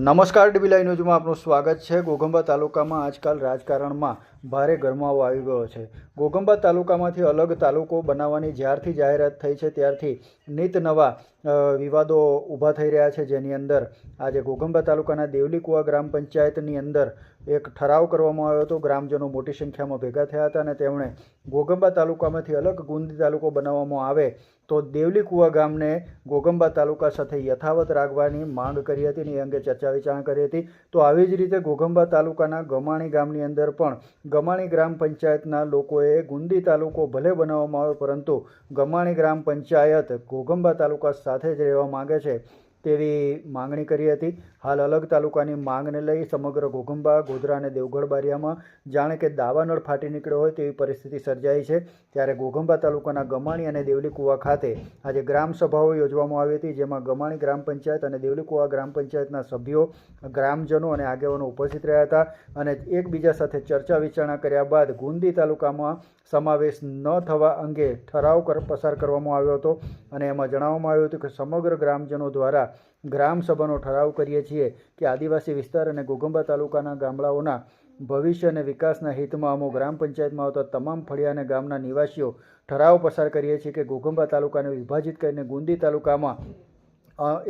નમસ્કાર dB live ન્યૂઝમાં આપનું સ્વાગત છે. ગોગંબા તાલુકામાં આજકાલ રાજકારણમાં ભારે ગરમાવો આવી ગયો છે. ગોગંબા તાલુકામાંથી અલગ તાલુકો બનાવવાની જ્યારથી જાહેરાત થઈ છે, ત્યારથી નિત નવા વિવાદો ઊભા થઈ રહ્યા છે. જેની અંદર આજે ગોગંબા તાલુકાના દેવલી કુવા ગ્રામ પંચાયતની અંદર એક ઠરાવ કરવામાં આવ્યો હતો. ગ્રામજનો મોટી સંખ્યામાં ભેગા થયા હતા અને તેમણે ગોગંબા તાલુકામાંથી અલગ ગુંદી તાલુકો બનાવવામાં આવે તો દેવલી કુવા ગામને ગોગંબા તાલુકા સાથે યથાવત રાખવાની માંગ કરી હતી. અને એ અંગે ચર્ચા વિચારણા કરી હતી. તો આવી જ રીતે ઘોઘંબા તાલુકાના ગમાણી ગામની અંદર પણ ગમાણી ગ્રામ પંચાયતના લોકોએ ગુંદી તાલુકો ભલે બનાવવામાં આવ્યો પરંતુ ગમાણી ગ્રામ પંચાયત ઘોઘંબા તાલુકા સાથે જ રહેવા માગે છે. તેવી માંગણી કરી હતી. હાલ અલગ તાલુકાની માંગને લઈ સમગ્ર ઘોઘંબા, ગોધરા અને દેવગઢ બારિયામાં જાણે કે દાવાનળ ફાટી નીકળ્યો હોય તેવી પરિસ્થિતિ સર્જાઈ છે. ત્યારે ઘોઘંબા તાલુકાના ગમાણી અને દેવલી કુવા ખાતે આજે ગ્રામ સભાઓ યોજવામાં આવી હતી, જેમાં ગમાણી ગ્રામ પંચાયત અને દેવલી કુવા ગ્રામ પંચાયતના સભ્યો, ગ્રામજનો અને આગેવાનો ઉપસ્થિત રહ્યા હતા અને એકબીજા સાથે ચર્ચા વિચારણા કર્યા બાદ ગુંદી તાલુકામાં સમાવેશ ન થવા અંગે ઠરાવ પસાર કરવામાં આવ્યો હતો. અને એમાં જણાવવામાં આવ્યું હતું કે સમગ્ર ગ્રામજનો દ્વારા ગ્રામ સભાનો ઠરાવ કરીએ છીએ કે આદિવાસી વિસ્તાર અને ઘોઘંબા તાલુકાના ગામડાઓના ભવિષ્ય અને વિકાસના હિતમાં અમો ગ્રામ પંચાયતમાં આવતા તમામ ફળિયા અને ગામના નિવાસીઓ ઠરાવ પસાર કરીએ છીએ કે ઘોઘંબા તાલુકાને વિભાજિત કરીને ગુંદી તાલુકામાં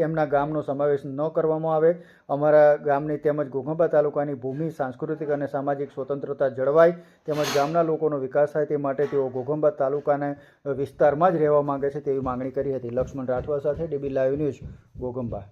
એમના ગામનો સમાવેશ ન કરવામાં આવે. અમારા ગામની તેમજ ઘોઘંબા તાલુકાની ભૂમિ સાંસ્કૃતિક અને સામાજિક સ્વતંત્રતા જળવાય તેમજ ગામના લોકોનો વિકાસ થાય તે માટે તેઓ ઘોઘંબા તાલુકાના વિસ્તારમાં જ રહેવા માંગે છે તેવી માંગણી કરી હતી. લક્ષ્મણ રાઠવા સાથે ડીબી લાઈવ ન્યૂઝ, ઘોઘંબા.